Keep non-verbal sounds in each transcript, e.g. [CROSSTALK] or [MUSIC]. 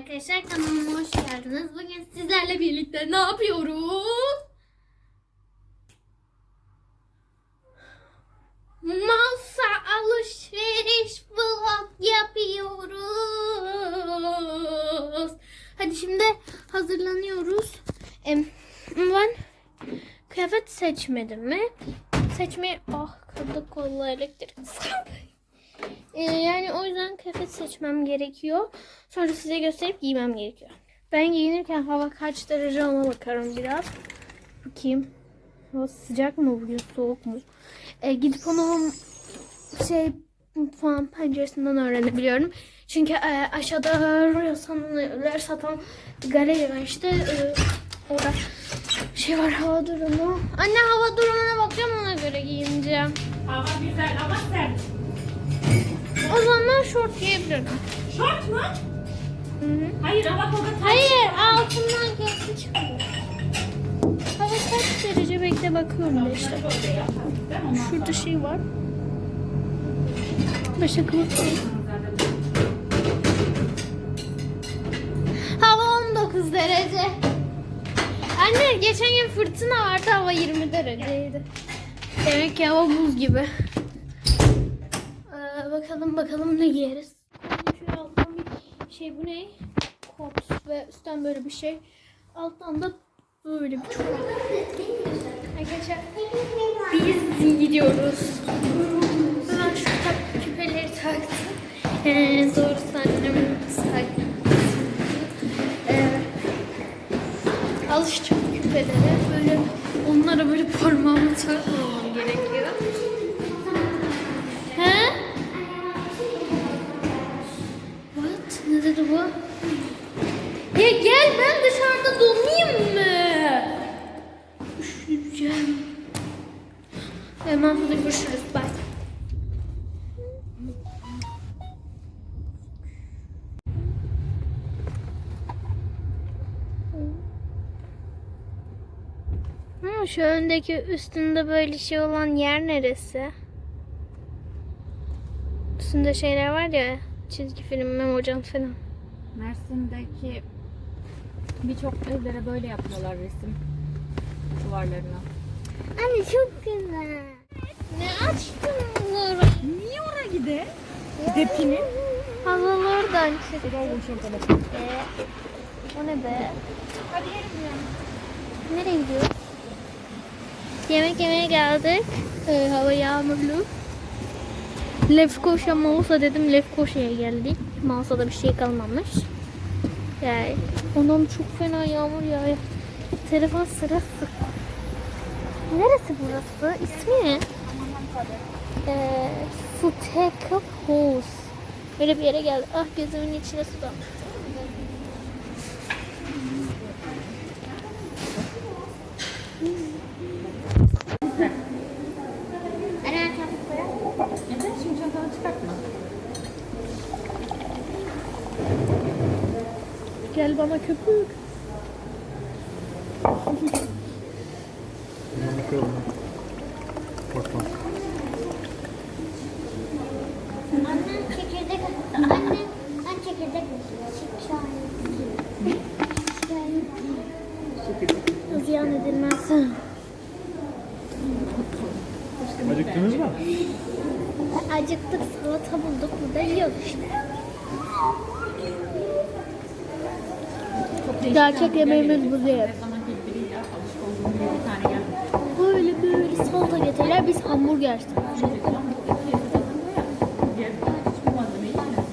arkadaşlar kanalıma hoş geldiniz. Bugün sizlerle birlikte ne yapıyoruz? Masa alışveriş vlog yapıyoruz. Hadi şimdi hazırlanıyoruz. Ben kıyafet seçmedim mi? Seçmeyi... Ah kırdı kolu elektrik. Yüzden kıyafet seçmem gerekiyor. Sonra size gösterip giymem gerekiyor. Ben giyinirken hava kaç derece ona bakarım biraz. Bakayım. Hava sıcak mı bugün soğuk mu? Ee, gidip onu şey mutfağın penceresinden öğrenebiliyorum. Çünkü e, aşağıda rüyasanlar satan galeri var işte. E, orada şey var hava durumu. Anne hava durumuna bakacağım ona göre giyineceğim. Hava güzel ama sert. O zaman şort giyebilirim. Şort mu? Hı hı. Hayır koga Hayır altından giysi çıkıyor. Hava kaç derece bekle bakıyorum da işte. Şurada şey var. Başa kılıçlı. Hava 19 derece. Anne geçen gün fırtına vardı hava 20 dereceydi. Demek ki hava buz gibi. Bakalım bakalım ne giyeriz. Şöyle alttan bir şey bu ne? Kot ve üstten böyle bir şey. Alttan da böyle bir çorap. Arkadaşlar biz gidiyoruz. Ben şu tak, küpeleri taktım. Ee, doğrusu annemin taktı. Ee, alışacağım küpelere. Böyle onlara böyle parmağımı takmamam gerekiyor. Dedi bu? Ya gel ben dışarıda donayım mı? Üşüyeceğim. Hemen sonra görüşürüz. Bye. Ha, şu öndeki üstünde böyle şey olan yer neresi? Üstünde şeyler var ya çizgi film, memocan falan. Mersin'deki birçok evlere böyle yapıyorlar resim duvarlarına. Anne çok güzel. Ne açtın bunları? Niye oraya gide? Depini. Hazal oradan çıktı. Ee, o ne be? Hadi gelin Nereye gidiyoruz? Yemek yemeye geldik. Ee, hava yağmurlu. Lefkoşa Mausa dedim. Lefkoşa'ya geldik. Mausa'da bir şey kalmamış. Yani ondan çok fena yağmur yağıyor. Telefon sırası. Neresi burası? İsmi ne? Ee, Futeka House. Böyle bir yere geldik. Ah gözümün içine su damladı. Gel bana köpük çekirdek Annem ben çekirdek Çay. Ziyan edilmez. Acıktınız mı? Acıktık salata bulduk burada yiyoruz işte. Gerçek yemeğimiz bu değil. Böyle böyle salata getirirler biz hamburger istiyoruz. Diğer bir tane hiç bu malzemeyi yemedim.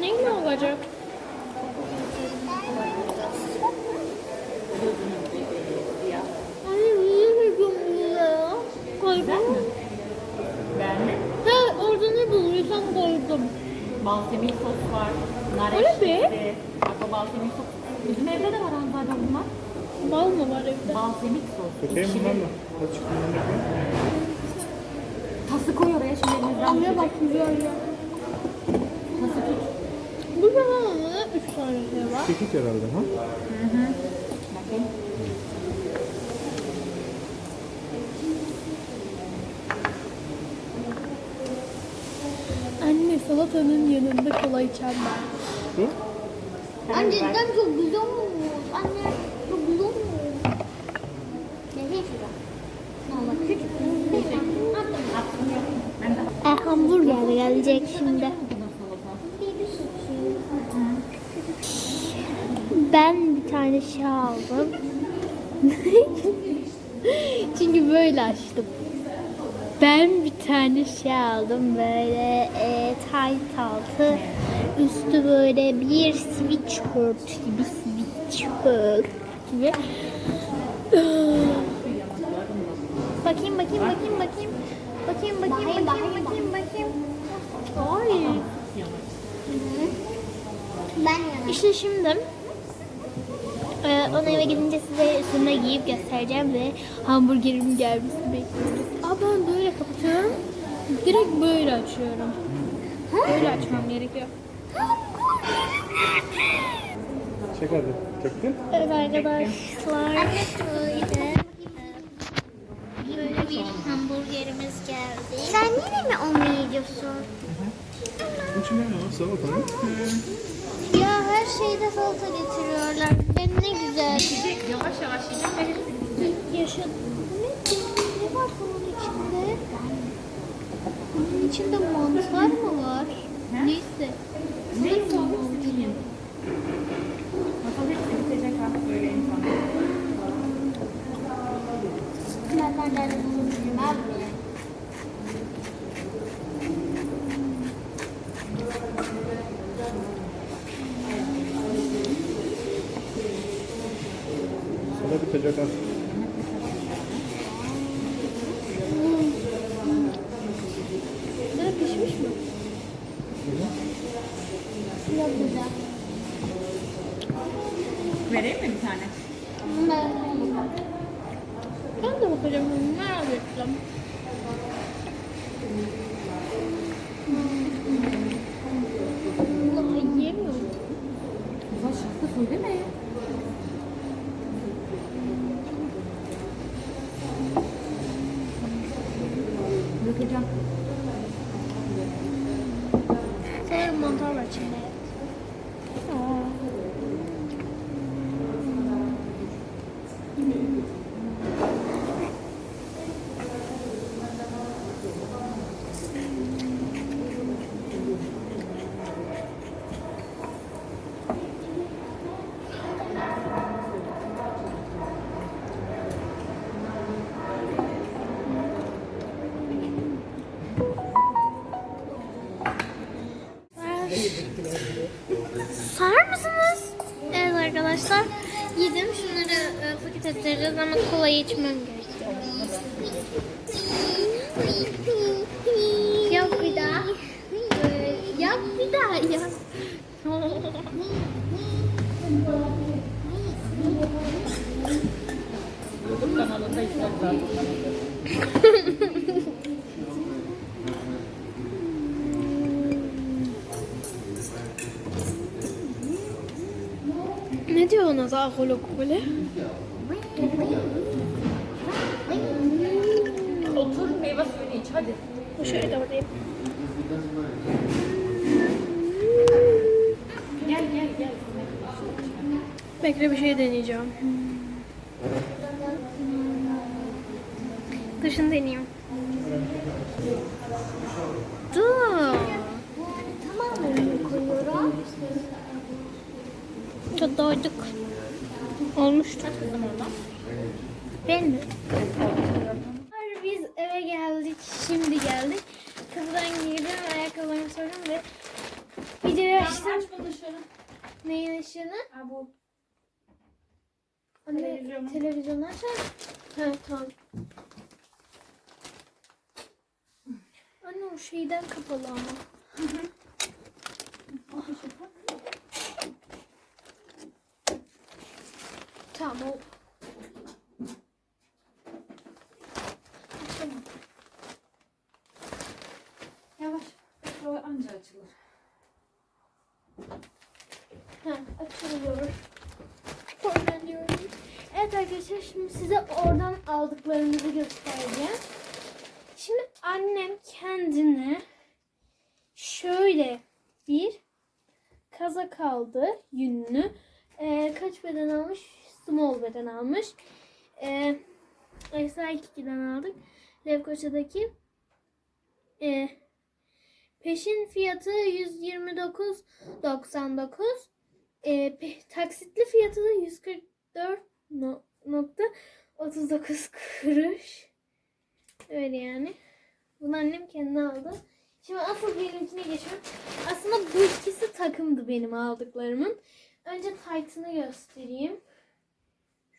Ne mi olacak? Ay niye bunu ya? Koydum. Beğendin? Ha orada ne buluyorsam koydum. Balsemik sos var. Nar Öyle mi? ekşisi. Bak o balsemik sos. Bizim evde de var zaten bunlar. Bal mı var evde? Balsemik sos. Bakayım bundan mı? Azıcık da koy. Tası koy oraya şimdi elinizden düşecek. bak güzel ya. Tası tut. Bu ne? Üç tane şey var. Kekik herhalde ha? Bakayım. Anne salatanın yanında kola içen ben. Şu. Anne cidden çok güzel olmuş. Anne çok güzel olmuş. E, hamburger gelecek şimdi. Ben bir tane şey aldım. [LAUGHS] Çünkü böyle açtım. Ben bir tane şey aldım böyle e, tight altı üstü böyle bir sweatshirt gibi sweatshirt gibi. bakayım bakayım bakayım bakayım. Bakayım bakayım bakayım bakayım bakayım. Ay. Ben. İşte şimdi onu eve gidince size üstüne giyip göstereceğim ve hamburgerimin gelmesini bekliyoruz. Aa ben böyle kapatıyorum. Direkt böyle açıyorum. Böyle açmam gerekiyor. Çek hadi. Çektin. Evet arkadaşlar. Böyle. Böyle bir hamburgerimiz geldi. Sen yine mi onu yiyorsun? Bu içinde ne var? Salata mı? Ya her şeyde salata getiriyorlar. Ben ne güzel. Yiyecek, yavaş yavaş yiyecek ve. Yaşadım. Ne, var bunun içinde? Bunun içinde mantar mı var? Neyse. Neyse o hepsini yiyin. Masal hepsi bitecek artık böyle insan. Ben nereden bulmuşum abi? Sonra bitecek ha. Ne pişmiş mi? Yok güzel. Vereyim mi bir tane? Ben de bakacağım. Merak ettim. Arkadaşlar. Yedim. Şunları e, paket ama kolayı içmem gerekiyor. Yap bir daha. Yap bir daha yap. Kanalında izler [LAUGHS] ne diyor ona da kolo böyle? Otur meyve suyunu iç hadi. Şöyle alayım. Gel gel gel. Bekle bir şey deneyeceğim. Dışını deneyeyim. Çok doyduk. Oradan. Ben mi? Biz eve geldik. Şimdi geldik. Kızdan girdim. Ayakkabılarımı sordum ve videoyu açtım. Aç bunu dışarı. Neyin ışığını? Ha bu. Anne, Televizyonu. televizyonu açar. Ha tamam. Anne o şeyden kapalı ama. Tamam o. Anca açılır. Ha, açılıyor. Oradan diyorum. Evet arkadaşlar şimdi size oradan aldıklarımızı göstereceğim. Şimdi annem kendine şöyle bir kazak aldı yünlü. Ee, kaç beden almış? Small beden almış. Ee, Esra 2'den aldık. Levkoça'daki. Ee, peşin fiyatı 129.99. Ee, pe- taksitli fiyatı da 144.39 kuruş. Öyle yani. Bunu annem kendine aldı. Şimdi asıl benimkine geçiyorum. Aslında bu ikisi takımdı benim aldıklarımın. Önce tight'ını göstereyim.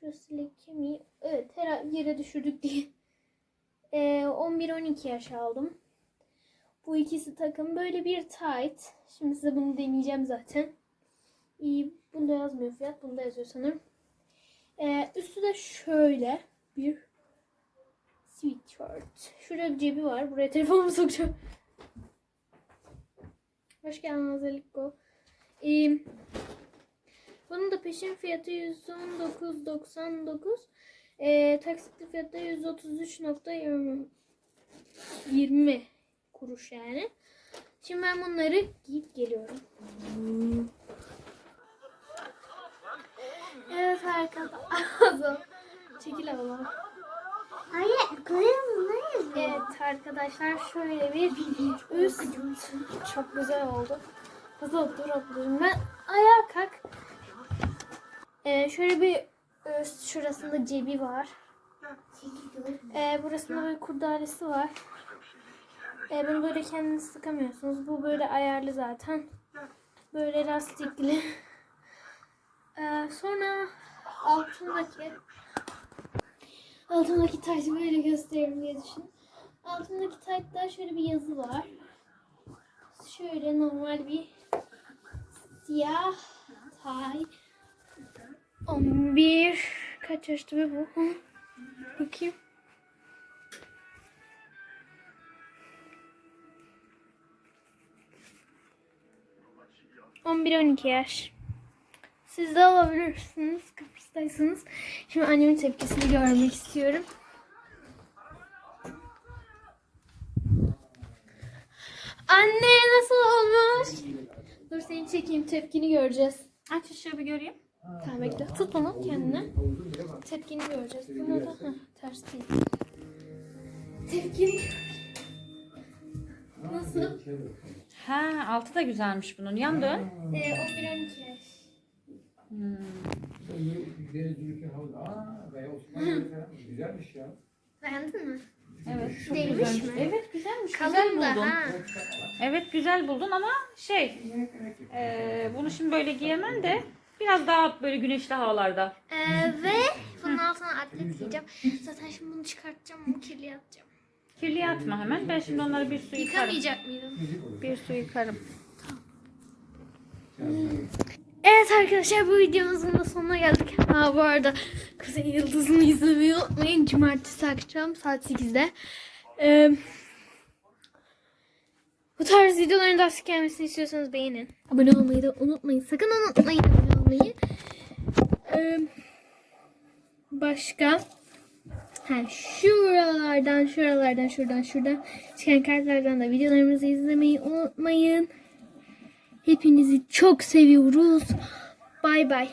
Şurası leke? Evet her yere düşürdük diye. [LAUGHS] Ee, 11-12 yaş aldım. Bu ikisi takım. Böyle bir tight. Şimdi size bunu deneyeceğim zaten. İyi. Bunda yazmıyor fiyat. Bunda yazıyor sanırım. Ee, üstü de şöyle bir sweatshirt. Şurada bir cebi var. Buraya telefonumu sokacağım. Hoş geldin Azeliko. Ee, bunun da peşin fiyatı 119.99. Ee, taksitli fiyatı da 133.20 kuruş yani. Şimdi ben bunları giyip geliyorum. Evet arkadaşlar. [LAUGHS] Çekil abla. Hayır, koyalım. Evet arkadaşlar şöyle bir üst çok güzel oldu. Hızlı dur ablacığım ben ayağa kalk. Ee, şöyle bir üst şurasında cebi var. Ee, burasında böyle kurdalesi var. Ee, bunu böyle kendiniz sıkamıyorsunuz. Bu böyle ayarlı zaten. Böyle lastikli. Ee, sonra altındaki altındaki tacı böyle göstereyim diye düşün. Altındaki taytta şöyle bir yazı var. Şöyle normal bir siyah tay. 11 kaç yaşta be bu? Hı? Bakayım. On bir on iki yaş. Siz de alabilirsiniz Kıbrıs'taysanız. Şimdi annemin tepkisini görmek istiyorum. Anne nasıl olmuş? Dur seni çekeyim tepkini göreceğiz. Aç ışığı bir göreyim. Tamam bekle. Tut onu kendine. Tepkini göreceğiz. Buna da heh, ters değil. Tepkini. Nasıl? Ha altı da güzelmiş bunun. Yan dön. Ee, 11-12 yaş. Hmm. Güzelmiş ya. Beğendin mi? Evet. çok Değilmiş güzelmiş. mi? Evet güzelmiş. Kalın güzel da buldun. ha. Evet güzel buldun ama şey e, bunu şimdi böyle giyemen de biraz daha böyle güneşli havalarda. Ee, ve bunun altına atlet giyeceğim. Zaten şimdi bunu çıkartacağım. Kirliye atacağım. Kirliye atma hemen. Ben şimdi onları bir su yıkarım. Yıkamayacak mıydım? Bir su yıkarım. Evet arkadaşlar bu videomuzun da sonuna geldik. Ha bu arada Kuzey Yıldızı'nı izlemeyi unutmayın. Cumartesi akşam saat 8'de. Ee, bu tarz videoların daha sık gelmesini istiyorsanız beğenin. Abone olmayı da unutmayın. Sakın unutmayın olmayı. Ee, başka? Ha, şuralardan, şuralardan, şuradan, şuradan çıkan kartlardan da videolarımızı izlemeyi unutmayın. Hepinizi çok seviyoruz. Bay bay.